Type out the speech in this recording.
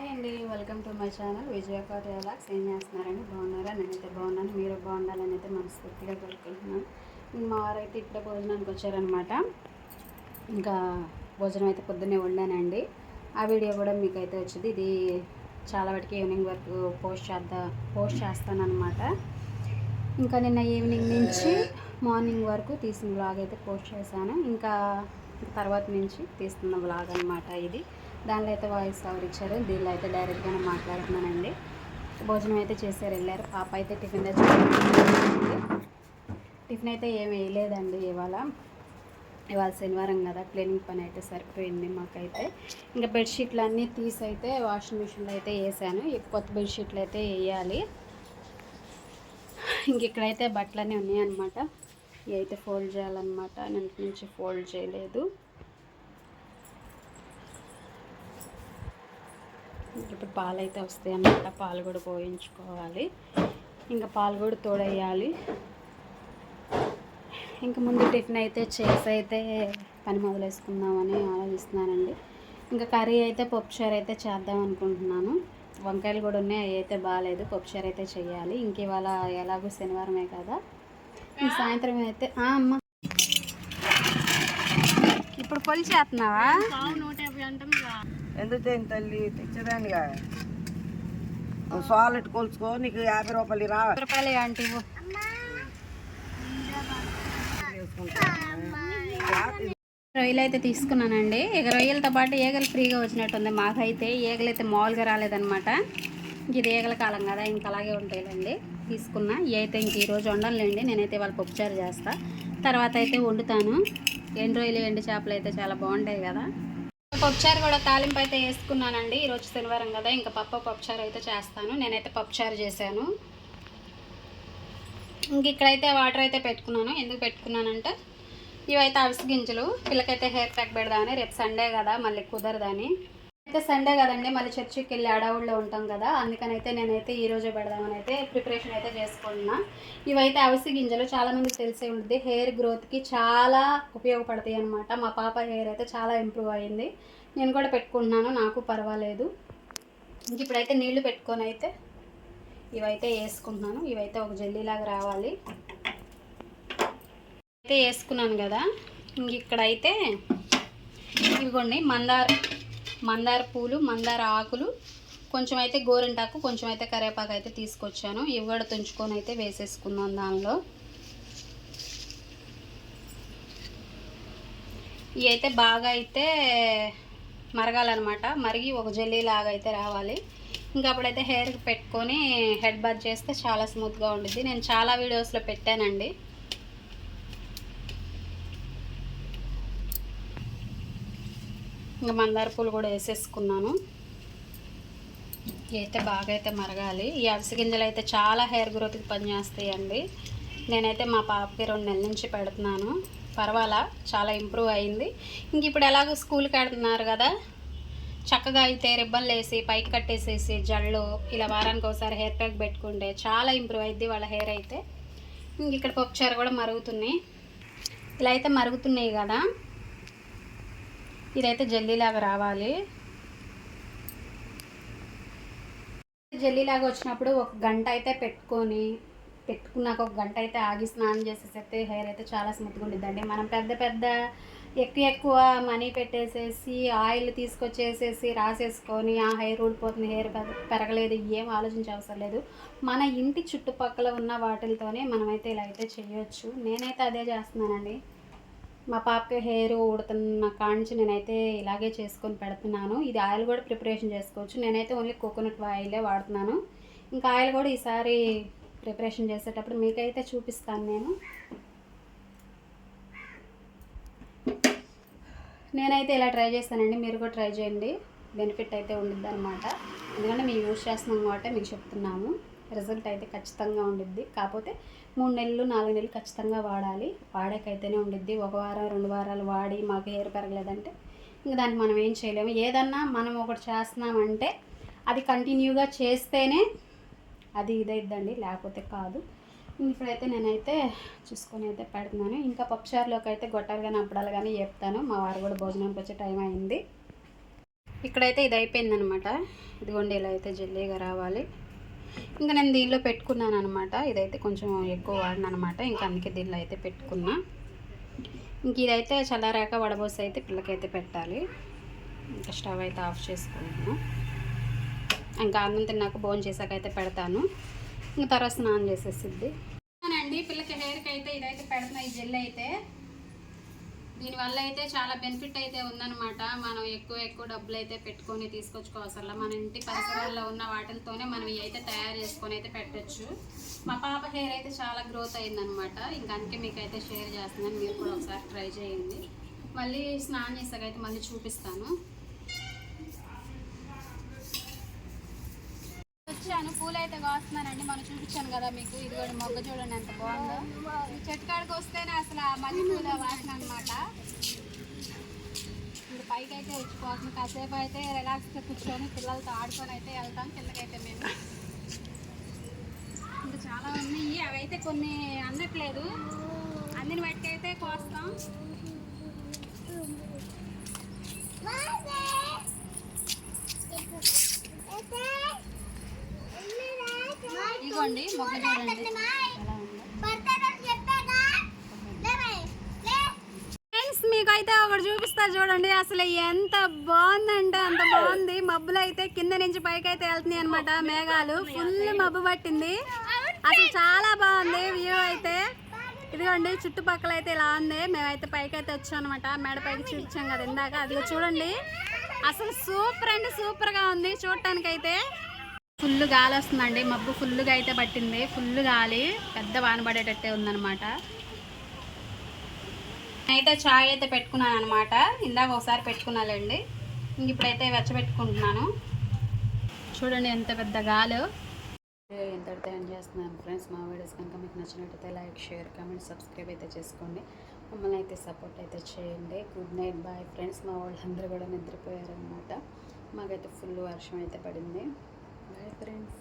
Hi అండి welcome to my channel. Vijaya కార్యాలక్స్ ఏం చేస్తున్నారండి? బాగున్నారా? నేనైతే బాగున్నాను. మీరు బాగుండాలని అయితే మనస్ఫూర్తిగా కోరుకుంటున్నాను. మా వారైతే ఇప్పుడే భోజనానికి వచ్చారనమాట ఇంకా భోజనం అయితే పొద్దున్నే వండానండి. ఆ వీడియో కూడా మీకు అయితే వచ్చింది. ఇది చాలా వాటికి ఈవినింగ్ వరకు పోస్ట్ చేద్దా పోస్ట్ చేస్తానమాట ఇంకా నిన్న ఈవినింగ్ నుంచి మార్నింగ్ వరకు తీసిన వ్లాగ్ అయితే పోస్ట్ చేశాను. ఇంకా తర్వాత నుంచి తీస్తున్న వ్లాగ్ అనమాట ఇది. దానిలో అయితే వాయిస్ కవర్ ఇచ్చారు దీనిలో అయితే డైరెక్ట్గానే మాట్లాడుతున్నానండి. భోజనం అయితే చేశారు వెళ్ళారు. పాప అయితే టిఫిన్ తెచ్చుకుంటుంది టిఫిన్ అయితే ఏమి వేయలేదండి ఇవాళ. ఇవాళ శనివారం కదా క్లీనింగ్ పని అయితే సరిపోయింది మాకైతే. ఇంకా బెడ్షీట్లు అన్నీ తీసి అయితే వాషింగ్ మిషన్లో అయితే వేసాను. కొత్త బెడ్షీట్లు అయితే వేయాలి. ఇంక ఇక్కడైతే బట్టలన్నీ ఉన్నాయన్నమాట. ఇవి అయితే ఫోల్డ్ చేయాలన్నమాట. నేను నుంచి ఫోల్డ్ చేయలేదు. ఇప్పుడు పాలు అయితే వస్తాయి అన్నమాట. పాలు కూడా పోయించుకోవాలి. ఇంకా పాలు కూడా తోడేయాలి. ఇంకా ముందు టిఫిన్ అయితే చేసి అయితే పని మొదలేసుకుందామని ఆలోచిస్తున్నానండి. ఇంకా కర్రీ అయితే పప్పుచారు అయితే చేద్దాం అనుకుంటున్నాను. వంకాయలు కూడా ఉన్నాయి అవి అయితే బాగాలేదు. పప్పుచారు అయితే చేయాలి. ఇంక ఇవాళ ఎలాగో శనివారమే కదా. సాయంత్రం అయితే అమ్మ. ఇప్పుడు పొలి చేస్తున్నావా? ఎందుకు చేయను తల్లి? తెచ్చదానిగా. సాలెట్ కొలుచుకో నీకు యాభై రూపాయలు రా రూపాయలు ఇవ్వు. రొయ్యలు అయితే తీసుకున్నానండి. ఇక రొయ్యలతో పాటు ఈగలు ఫ్రీగా వచ్చినట్టుంది. మాకైతే ఈగలు అయితే మామూలుగా రాలేదనమాట ఇంక ఇది ఈగల కాలం కదా ఇంక అలాగే ఉంటాయిలేండి. తీసుకున్నా. ఇవి అయితే ఇంక ఈరోజు వండనులేండి నేనైతే వాళ్ళ పప్పుచారు చేస్తా. తర్వాత అయితే వండుతాను. ఎండు రొయ్యలు ఎండు చేపలు అయితే చాలా బాగుంటాయి కదా. పప్పుచారు కూడా తాలింపు అయితే వేసుకున్నానండి. ఈరోజు శనివారం కదా ఇంకా పప్పు పప్పుచారు అయితే చేస్తాను. నేనైతే పప్పుచారు చేశాను. ఇంక ఇక్కడైతే వాటర్ అయితే పెట్టుకున్నాను. ఎందుకు పెట్టుకున్నానంటే ఇవైతే అవిసి గింజలు. పిల్లకైతే హెయిర్ ప్యాక్ పెడదామని రేపు సండే కదా మళ్ళీ కుదరదని. అయితే సండే కదండి మళ్ళీ చర్చికి వెళ్ళి అడవుల్లో ఉంటాం కదా అందుకనైతే నేనైతే ఈ రోజే పెడదామని అయితే ప్రిపరేషన్ అయితే చేసుకుంటున్నా ఇవైతే అవిసి గింజలు చాలా మందికి తెలిసే ఉంటుంది హెయిర్ గ్రోత్కి చాలా ఉపయోగపడతాయి అనమాట మా పాప హెయిర్ అయితే చాలా ఇంప్రూవ్ అయింది. నేను కూడా పెట్టుకుంటున్నాను నాకు పర్వాలేదు. ఇంక ఇప్పుడైతే నీళ్ళు పెట్టుకొని అయితే ఇవైతే వేసుకుంటున్నాను. ఇవైతే ఒక జల్లీలాగా రావాలి. అయితే వేసుకున్నాను కదా ఇంక ఇక్కడైతే ఇదిగోండి మందార. మందార పూలు మందార ఆకులు కొంచెం అయితే గోరింటాకు కొంచెం అయితే కరివేపాకు అయితే తీసుకొచ్చాను. ఇవి కూడా తుంచుకొని అయితే వేసేసుకుందాం దానిలో. ఇవి అయితే బాగా అయితే మరగాలన్నమాట. మరిగి ఒక జెల్లీ లాగా అయితే రావాలి. ఇంకా అప్పుడైతే హెయిర్ పెట్టుకొని హెడ్ బాత్ చేస్తే చాలా స్మూత్గా ఉంటుంది నేను చాలా వీడియోస్లో పెట్టానండి. ఇంకా మందార పూలు కూడా వేసేసుకున్నాను. అయితే బాగా అయితే మరగాలి. ఈ అవిసి గింజలు అయితే చాలా హెయిర్ గ్రోత్కి పనిచేస్తాయండి. నేనైతే మా పాపకి రెండు నెలల నుంచి పెడుతున్నాను. పర్వాలా చాలా ఇంప్రూవ్ అయింది. ఇంక ఇప్పుడు ఎలాగో స్కూల్కి వెళ్తున్నారు కదా. చక్కగా అయితే రిబ్బన్లు వేసి పైకి కట్టేసేసి జళ్ళు ఇలా వారానికి ఒకసారి హెయిర్ ప్యాక్ పెట్టుకుంటే చాలా ఇంప్రూవ్ అయింది వాళ్ళ హెయిర్ అయితే. ఇంక ఇక్కడ పప్పుచారు కూడా మరుగుతున్నాయి. ఇలా అయితే మరుగుతున్నాయి కదా. ఇదైతే జల్లీలాగా రావాలి. జల్లీలాగా వచ్చినప్పుడు ఒక గంట అయితే పెట్టుకొని పెట్టుకున్నాక ఒక గంట అయితే ఆగి స్నానం చేసేసైతే హెయిర్ అయితే చాలా స్మూత్గా ఉండిద్దండి. మనం పెద్ద పెద్ద ఎక్కువ ఎక్కువ మనీ పెట్టేసేసి ఆయిల్ తీసుకొచ్చేసేసి రాసేసుకొని ఆ హెయిర్ ఊడిపోతుంది హెయిర్ పెరగలేదు ఏం ఆలోచించే అవసరం లేదు. మన ఇంటి చుట్టుపక్కల ఉన్న వాటితోనే మనమైతే ఇలా అయితే చేయొచ్చు. నేనైతే అదే చేస్తున్నానండి. మా పాపకి హెయిర్ ఊడుతున్న కాంచి నేనైతే ఇలాగే చేసుకొని పెడుతున్నాను. ఇది ఆయిల్ కూడా ప్రిపరేషన్ చేసుకోవచ్చు. నేనైతే ఓన్లీ కోకోనట్ ఆయిలే వాడుతున్నాను. ఇంకా ఆయిల్ కూడా ఈసారి ప్రిపరేషన్ చేసేటప్పుడు మీకైతే చూపిస్తాను నేను. నేనైతే ఇలా ట్రై చేస్తానండి. మీరు కూడా ట్రై చేయండి. బెనిఫిట్ అయితే ఉండిద్ది అనమాట ఎందుకంటే మేము యూజ్ చేస్తున్నాం కాబట్టి మీకు చెప్తున్నాము. రిజల్ట్ అయితే ఖచ్చితంగా ఉండిద్ది. కాకపోతే మూడు నెలలు నాలుగు నెలలు ఖచ్చితంగా వాడాలి. వాడాకైతేనే ఉండిద్ది. ఒక వారం రెండు వారాలు వాడి మాకు హెయిర్ పెరగలేదంటే ఇంక దానికి మనం ఏం చేయలేము. ఏదన్నా మనం ఒకటి చేస్తున్నామంటే అది కంటిన్యూగా చేస్తేనే అది ఇదైద్దండి. లేకపోతే కాదు. ఇప్పుడైతే నేనైతే చూసుకొని అయితే పెడుతున్నాను. ఇంకా పప్పుచారులోకి అయితే గొట్టాలు కానీ అప్పడాలు కానీ చెప్తాను. మా వారు కూడా భోజనానికి వచ్చే టైం అయింది. ఇక్కడైతే ఇది అయిపోయిందనమాట ఇదిగోండి ఇలా అయితే జల్లీగా రావాలి. ఇంకా నేను దీనిలో పెట్టుకున్నాను అనమాట ఇదైతే కొంచెం ఎక్కువ వాడిన అనమాట ఇంకా అందుకే దీనిలో అయితే పెట్టుకున్నా. ఇంక ఇదైతే చల్లారాక వడబోసి అయితే పిల్లకైతే పెట్టాలి. ఇంకా స్టవ్ అయితే ఆఫ్ చేసుకున్నాను. ఇంకా అన్నం తిన్నాక భోజనం చేశాక అయితే పెడతాను. ఇంకా తర్వాత స్నానం చేసేసిద్ది. అండి పిల్లకి హెయిర్కి అయితే ఇదైతే పెడుతున్నా. ఈ జెల్ అయితే. దీనివల్ల అయితే చాలా బెనిఫిట్ అయితే ఉందన్నమాట. మనం ఎక్కువ ఎక్కువ డబ్బులు అయితే పెట్టుకొని తీసుకొచ్చుకోవసరం మన ఇంటి పరిసరాల్లో ఉన్న వాటితోనే మనం ఇవి అయితే తయారు చేసుకొని అయితే పెట్టచ్చు. మా పాప హెయిర్ అయితే చాలా గ్రోత్ అయిందనమాట ఇంకా అందుకే మీకు అయితే షేర్ చేస్తున్నాను. మీరు కూడా ఒకసారి ట్రై చేయండి. మళ్ళీ స్నానం చేసాక అయితే మళ్ళీ చూపిస్తాను. పూలు అయితే కాస్తున్నానండి. మనం చూపించాను కదా మీకు. ఇది కూడా మొగ్గ చూడండి ఎంత బాగుందో. ఈ చెట్టు కాడికి వస్తేనే అసలు ఆ పూల వాసన అనమాట ఇప్పుడు పైకి అయితే వచ్చిపోతుంది. కాసేపు అయితే రిలాక్స్గా కూర్చొని పిల్లలతో ఆడుకొని అయితే వెళ్తాం. కిందకైతే మేము. ఇంకా చాలా ఉన్నాయి. అవి అయితే కొన్ని అందట్లేదు. అందిన వాటికైతే కోస్తాం. చూడండి ఎలా ఉందో? ఫ్రెండ్స్ మీకైతే ఒకటి చూపిస్తా చూడండి అసలు ఎంత బాగుందంటే అంత బాగుంది. మబ్బులు అయితే కింద నుంచి పైకి అయితే వెళ్తున్నాయి అనమాట మేఘాలు. ఫుల్ మబ్బు పట్టింది. అసలు చాలా బాగుంది వ్యూ అయితే. ఇదిగోండి చుట్టుపక్కల అయితే ఇలా ఉంది. మేమైతే పైకి అయితే వచ్చాం అనమాట మేడ పైకి చూపించాం కదా ఇందాక. అదిగో చూడండి. అసలు సూపర్ అండి సూపర్గా ఉంది చూడటానికి అయితే ఫుల్ గాలి వస్తుందండి మబ్బు ఫుల్గా అయితే పట్టింది. ఫుల్ గాలి పెద్ద వాన పడేటట్టే ఉందన్నమాట. అయితే చాయ్ అయితే పెట్టుకున్నాను అనమాట ఇందాక ఒకసారి పెట్టుకున్నాలండి. ఇంక ఇప్పుడైతే వెచ్చబెట్టుకుంటున్నాను. చూడండి ఎంత పెద్ద గాలు. ఎంత ఎండ్ చేస్తున్నాను ఫ్రెండ్స్? మా వీడియోస్ కనుక మీకు నచ్చినట్టయితే లైక్ షేర్ కామెంట్ సబ్స్క్రైబ్ అయితే చేసుకోండి. మమ్మల్ని అయితే సపోర్ట్ అయితే చేయండి. Good night bye friends. మా వాళ్ళందరూ కూడా నిద్రపోయారనమాట మాకైతే ఫుల్ వర్షం అయితే పడింది. Bye friends